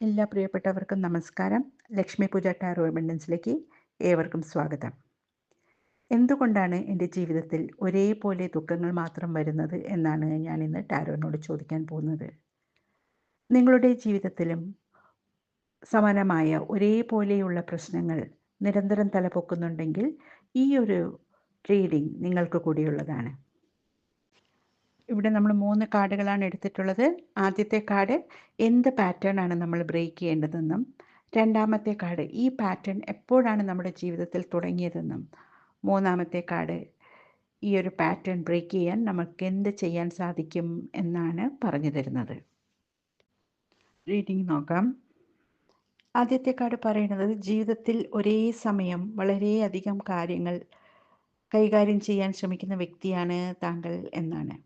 എല്ലാ പ്രിയപ്പെട്ടവർക്കും നമസ്കാരം. ലക്ഷ്മി പൂജ ടാറോ അബണ്ടൻസിലേക്ക് ഏവർക്കും സ്വാഗതം. എന്തുകൊണ്ടാണ് എന്റെ ജീവിതത്തിൽ ഒരേപോലെ ദുഃഖങ്ങൾ മാത്രം വരുന്നത് എന്നാണ് ഞാൻ ഇന്ന് ടാരോനോട് ചോദിക്കാൻ പോകുന്നത്. നിങ്ങളുടെ ജീവിതത്തിലും സമാനമായ ഒരേപോലെയുള്ള പ്രശ്നങ്ങൾ നിരന്തരം തലപൊക്കുന്നുണ്ടെങ്കിൽ ഈ ഒരു റീഡിംഗ് നിങ്ങൾക്ക് കൂടിയുള്ളതാണ്. ഇവിടെ നമ്മൾ മൂന്ന് കാർഡുകളാണ് എടുത്തിട്ടുള്ളത്. ആദ്യത്തെ കാർഡ് എന്ത് പാറ്റേൺ ആണ് നമ്മൾ ബ്രേക്ക് ചെയ്യേണ്ടതെന്നും രണ്ടാമത്തെ കാർഡ് ഈ പാറ്റേൺ എപ്പോഴാണ് നമ്മുടെ ജീവിതത്തിൽ തുടങ്ങിയതെന്നും മൂന്നാമത്തെ കാർഡ് ഈ ഒരു പാറ്റേൺ ബ്രേക്ക് ചെയ്യാൻ നമുക്ക് എന്ത് ചെയ്യാൻ സാധിക്കും എന്നാണ് പറഞ്ഞു തരുന്നത്. റീഡിംഗ് നോക്കാം. ആദ്യത്തെ കാർഡ് പറയുന്നത് ജീവിതത്തിൽ ഒരേ സമയം വളരെയധികം കാര്യങ്ങൾ കൈകാര്യം ചെയ്യാൻ ശ്രമിക്കുന്ന വ്യക്തിയാണ് താങ്കൾ എന്നാണ്.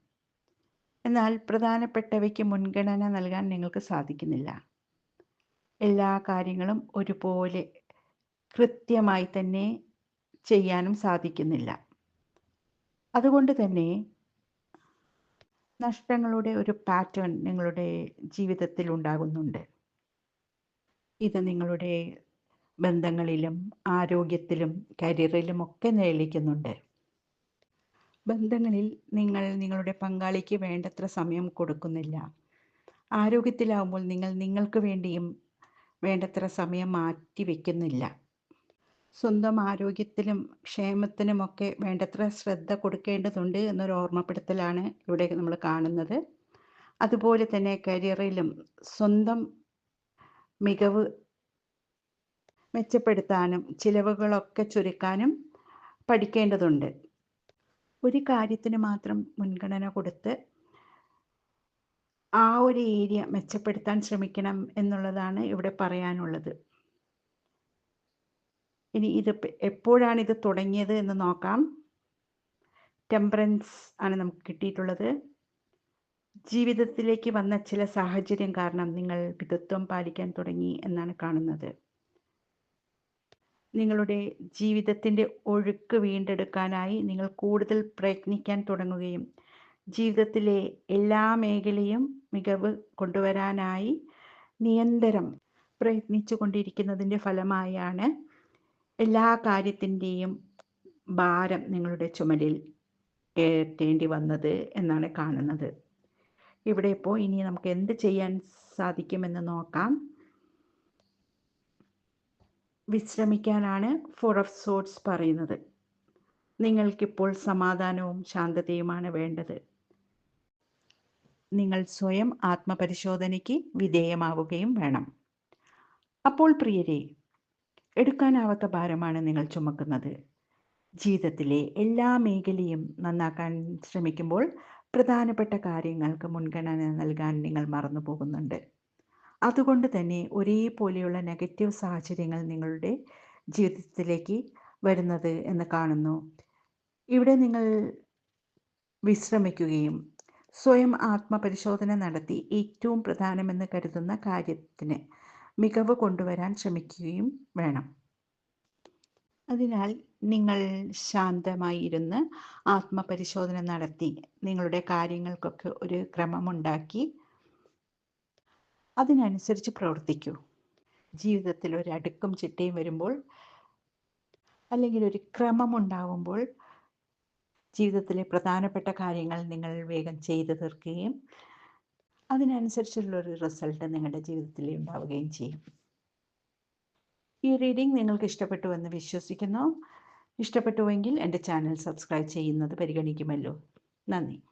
എന്നാൽ പ്രധാനപ്പെട്ടവയ്ക്ക് മുൻഗണന നൽകാൻ നിങ്ങൾക്ക് സാധിക്കുന്നില്ല. എല്ലാ കാര്യങ്ങളും ഒരുപോലെ കൃത്യമായി തന്നെ ചെയ്യാനും സാധിക്കുന്നില്ല. അതുകൊണ്ട് തന്നെ നഷ്ടങ്ങളുടെ ഒരു പാറ്റേൺ നിങ്ങളുടെ ജീവിതത്തിൽ ഉണ്ടാകുന്നുണ്ട്. ഇത് നിങ്ങളുടെ ബന്ധങ്ങളിലും ആരോഗ്യത്തിലും കരിയറിലും ഒക്കെ നിഴലിക്കുന്നുണ്ട് ബന്ധങ്ങളിൽ നിങ്ങൾ നിങ്ങളുടെ പങ്കാളിക്ക് വേണ്ടത്ര സമയം കൊടുക്കുന്നില്ല. ആരോഗ്യത്തിലാവുമ്പോൾ നിങ്ങൾ നിങ്ങൾക്ക് വേണ്ടിയും വേണ്ടത്ര സമയം മാറ്റി വയ്ക്കുന്നില്ല സ്വന്തം ആരോഗ്യത്തിനും ക്ഷേമത്തിനുമൊക്കെ വേണ്ടത്ര ശ്രദ്ധ കൊടുക്കേണ്ടതുണ്ട് എന്നൊരു ഓർമ്മപ്പെടുത്തലാണ് ഇവിടെ നമ്മൾ കാണുന്നത്. അതുപോലെ തന്നെ കരിയറിലും സ്വന്തം മികവ് മെച്ചപ്പെടുത്താനും ചിലവുകളൊക്കെ ചുരുക്കാനും പഠിക്കേണ്ടതുണ്ട്. ഒരു കാര്യത്തിന് മാത്രം മുൻഗണന കൊടുത്ത് ആ ഒരു ഏരിയ മെച്ചപ്പെടുത്താൻ ശ്രമിക്കണം എന്നുള്ളതാണ് ഇവിടെ പറയാനുള്ളത്. ഇനി ഇത് എപ്പോഴാണ് ഇത് തുടങ്ങിയത് എന്ന് നോക്കാം. ടെമ്പറൻസ് ആണ് നമുക്ക് കിട്ടിയിട്ടുള്ളത്. ജീവിതത്തിലേക്ക് വന്ന ചില സാഹചര്യം കാരണം നിങ്ങൾ വിധത്വം പാലിക്കാൻ തുടങ്ങി എന്നാണ് കാണുന്നത്. നിങ്ങളുടെ ജീവിതത്തിന്റെ ഒഴുക്ക് വീണ്ടെടുക്കാനായി നിങ്ങൾ കൂടുതൽ പ്രയത്നിക്കാൻ തുടങ്ങുകയും ജീവിതത്തിലെ എല്ലാ മേഖലയും മികവ് കൊണ്ടുവരാനായി നിരന്തരം പ്രയത്നിച്ചു കൊണ്ടിരിക്കുന്നതിന്റെ ഫലമായാണ് എല്ലാ കാര്യത്തിന്റെയും ഭാരം നിങ്ങളുടെ ചുമലിൽ കയറ്റേണ്ടി വന്നത് എന്നാണ് കാണുന്നത്. ഇവിടെ ഇപ്പോൾ ഇനി നമുക്ക് എന്ത് ചെയ്യാൻ സാധിക്കുമെന്ന് നോക്കാം. വിശ്രമിക്കാനാണ് ഫോർ ഓഫ് സോട്സ് പറയുന്നത്. നിങ്ങൾക്കിപ്പോൾ സമാധാനവും ശാന്തതയുമാണ് വേണ്ടത്. നിങ്ങൾ സ്വയം ആത്മപരിശോധനയ്ക്ക് വിധേയമാവുകയും വേണം. അപ്പോൾ പ്രിയരെ എടുക്കാനാവാത്ത ഭാരമാണ് നിങ്ങൾ ചുമക്കുന്നത്. ജീവിതത്തിലെ എല്ലാ മേഖലയും നന്നാക്കാൻ ശ്രമിക്കുമ്പോൾ പ്രധാനപ്പെട്ട കാര്യങ്ങൾക്ക് മുൻഗണന നൽകാൻ നിങ്ങൾ മറന്നു പോകുന്നുണ്ട് അതുകൊണ്ട് തന്നെ ഒരേപോലെയുള്ള നെഗറ്റീവ് സാഹചര്യങ്ങൾ നിങ്ങളുടെ ജീവിതത്തിലേക്ക് വരുന്നത് എന്ന് കാണുന്നു. ഇവിടെ നിങ്ങൾ വിശ്രമിക്കുകയും സ്വയം ആത്മപരിശോധന നടത്തി ഏറ്റവും പ്രധാനമെന്ന് കരുതുന്ന കാര്യത്തിന് മികവ് കൊണ്ടുവരാൻ ശ്രമിക്കുകയും വേണം. അതിനാൽ നിങ്ങൾ ശാന്തമായി ഇരുന്ന് ആത്മപരിശോധന നടത്തി നിങ്ങളുടെ കാര്യങ്ങൾക്കൊക്കെ ഒരു ക്രമമുണ്ടാക്കി അതിനനുസരിച്ച് പ്രവർത്തിക്കൂ. ജീവിതത്തിൽ ഒരു അടുക്കും ചിട്ടയും വരുമ്പോൾ അല്ലെങ്കിൽ ഒരു ക്രമമുണ്ടാവുമ്പോൾ ജീവിതത്തിലെ പ്രധാനപ്പെട്ട കാര്യങ്ങൾ നിങ്ങൾ വേഗം ചെയ്തു തീർക്കുകയും അതിനനുസരിച്ചുള്ള ഒരു റിസൾട്ട് നിങ്ങളുടെ ജീവിതത്തിൽ ഉണ്ടാവുകയും ചെയ്യും. ഈ റീഡിംഗ് നിങ്ങൾക്ക് ഇഷ്ടപ്പെട്ടു എന്ന് വിശ്വസിക്കുന്നു. ഇഷ്ടപ്പെട്ടുവെങ്കിൽ എന്റെ ചാനൽ സബ്സ്ക്രൈബ് ചെയ്യുന്നത് പരിഗണിക്കുമല്ലോ. നന്ദി.